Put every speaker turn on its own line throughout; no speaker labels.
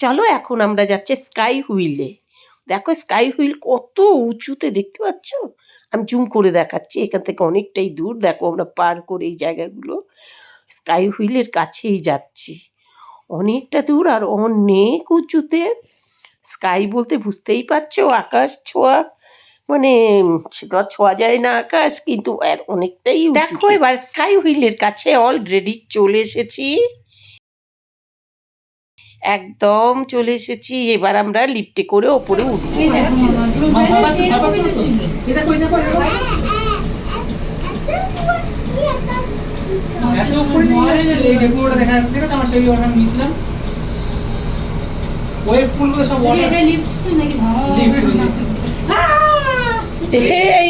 চলো এখন আমরা যাচ্ছি স্কাই হুইলে দেখো স্কাই হুইল কত উঁচুতে দেখতে পাচ্ছ? আমি জুম করে দেখাচ্ছি, এখান থেকে অনেকটাই দূর। দেখো আমরা পার করে এই জায়গাগুলো স্কাই হুইলের কাছেই যাচ্ছি। অনেকটা দূর আর অনেক উঁচুতে স্কাই বলতে বুঝতেই পারছ, আকাশ ছোঁয়া মানে সেটা ছোঁয়া যায় না আকাশ, কিন্তু অনেকটাই দেখো এবার স্কাই হুইলের কাছে অলরেডি চলে এসেছি। একদম চলে এসেছি। এবার আমরা লিফটে করে ওপরে উঠবো।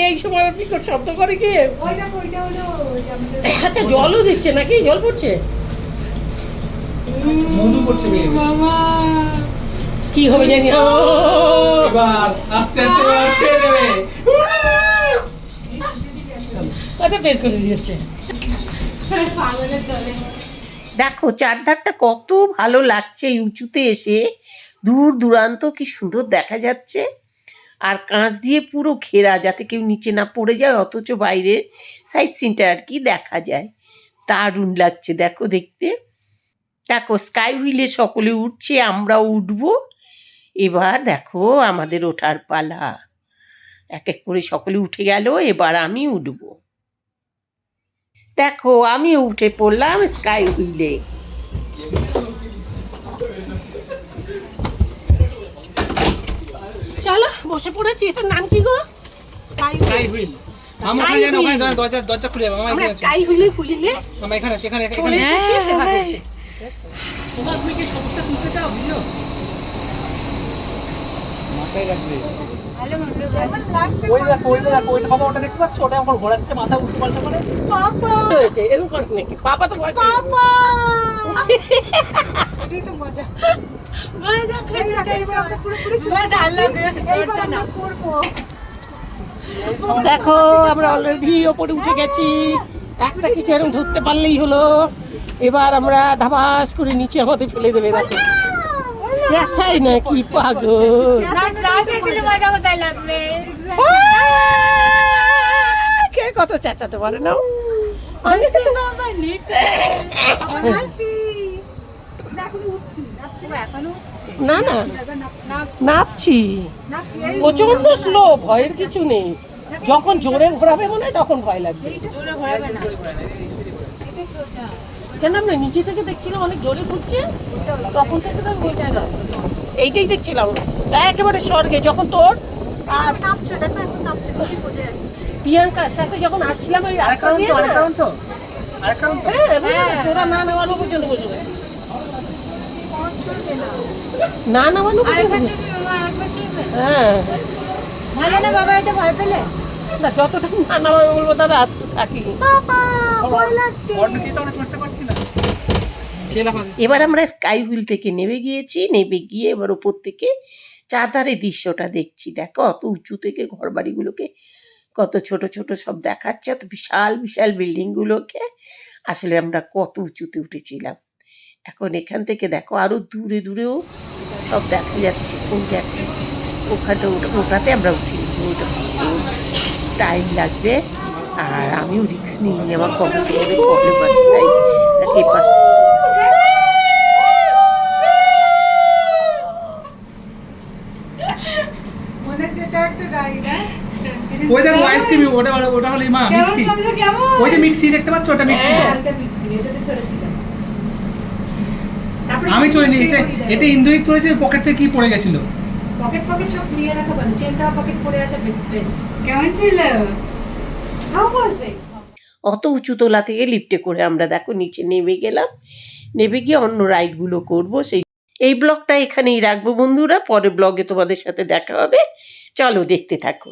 এই
সময় শব্দ করে কি? আচ্ছা জলও দিচ্ছে নাকি? জল পড়ছে?
মধু করছে মেয়ে।
কি হবে জানি
এবার আস্তে আস্তে এবার ছেড়ে দেবে।
আচ্ছা বের করে দিয়েছে দেখো চারধারটা কত ভালো লাগছে উঁচুতে এসে। দূর দূরান্ত কি সুন্দর দেখা যাচ্ছে। আর কাঁচ দিয়ে পুরো ঘেরা যাতে কেউ নিচে না পড়ে যায় অথচ বাইরের সাইড সিনটা আর কি দেখা যায়। দারুণ লাগছে দেখো দেখতে। দেখো স্কাই হুইলে সকলে উঠছে আমরাও উঠবো। এবার দেখো আমাদের ওঠার পালা। এক এক করে সকলে উঠে গেল এবার আমি উঠবো। দেখো আমি উঠে পড়লাম স্কাই হুইলে চলো বসে পড়েছি এটার নাম কি গো? স্কাই
স্কাই হুইল মামা ওখানে যান ওখানে দরজা দরজা খুলে যাবে
আমরা স্কাই হুইলে খুলিলে
এখানে এখানে তোমার তুমি কি সমস্যা তুলতে চাও ভিডিও মাথায় রাখবে। ওই দেখো ওই দেখো ওইটা বাবা ওটা দেখতে পাচ্ছ? ওটা আমার ঘোরাচ্ছে মাথা উল্টো পাল্টা করে।
হয়েছে? এরকম করে নাকি? পাপা তো ভয় করে। দেখো আমরা অলরেডি ওপরে উঠে গেছি। একটা কিছু এরকম ধরতে পারলেই হলো। এবার আমরা ধাবাস করে নিচে আমাদের ফেলে দেবে দেখো। চাই না কি পাগল। কে কত চেঁচাতে পারে না? আমি না না। নাপছি প্রচণ্ড স্লো ভয়ের কিছু নেই। যখন জোরে ঘোরাবে মনে হয় তখন ভয় লাগবে। কেন আমরা নিচে থেকে দেখছিলাম অনেক জোরে ঘুরছে? তখন থেকে তো আমি বলছিলাম। এইটাই দেখছিলাম। একেবারে স্বর্গে যখন তোর আর প্রিয়াঙ্কার সাথে যখন আসছিলাম ওই দিয়ে
তো তো
হ্যাঁ, হ্যাঁ, তোরা না নামানো পর্যন্ত বসবে না নামানো পর্যন্ত হ্যাঁ।
ভালো না বাবা এটা ভয় পেলে?
না যতটা না নামাবে বলব দাদা আর তো থাকি। এবার আমরা স্কাই হুইল থেকে নেমে গিয়েছি নেমে গিয়ে এবার ওপর থেকে চাঁদারে দৃশ্যটা দেখছি। দেখো অত উঁচু থেকে ঘর বাড়িগুলোকে কত ছোট ছোট সব দেখাচ্ছে অত বিশাল বিশাল বিল্ডিংগুলোকে। আসলে আমরা কত উঁচুতে উঠেছিলাম। এখন এখান থেকে দেখো আরও দূরে দূরেও সব দেখা যাচ্ছে কোন জায়গায়। ওখানে ওটা- ওটাতে আমরা উঠিনি ওটা টাইম লাগবে আর আমিও রিক্স নিই আমার কমফোর্টেবল প্রবলেম আছে তাই তাকে পাশ
ওই দেখো আইসক্রিম ওটা হলো- ওটা হলো মা মিক্সি ওই যে মিক্সি দেখতে পাচ্ছ? ওটা মিক্সি আমি চড়িনি এটা এটা ইন্দ্রিত চড়েছে পকেট থেকে কি পড়ে গেছিল?
পকেট পকেট সব নিয়ে রাখা ভালো চেনটা পকেট পড়ে আসা বেস্ট
কেমন ছিল?
হাউ ওয়াজ ইট
অত উঁচু তোলা থেকে লিফটে করে আমরা দেখো নিচে নেমে গেলাম। নেমে গিয়ে অন্য রাইডগুলো করব সেই এই ব্লগটা এখানেই রাখব বন্ধুরা পরে ব্লগে তোমাদের সাথে দেখা হবে। চলো দেখতে থাকো।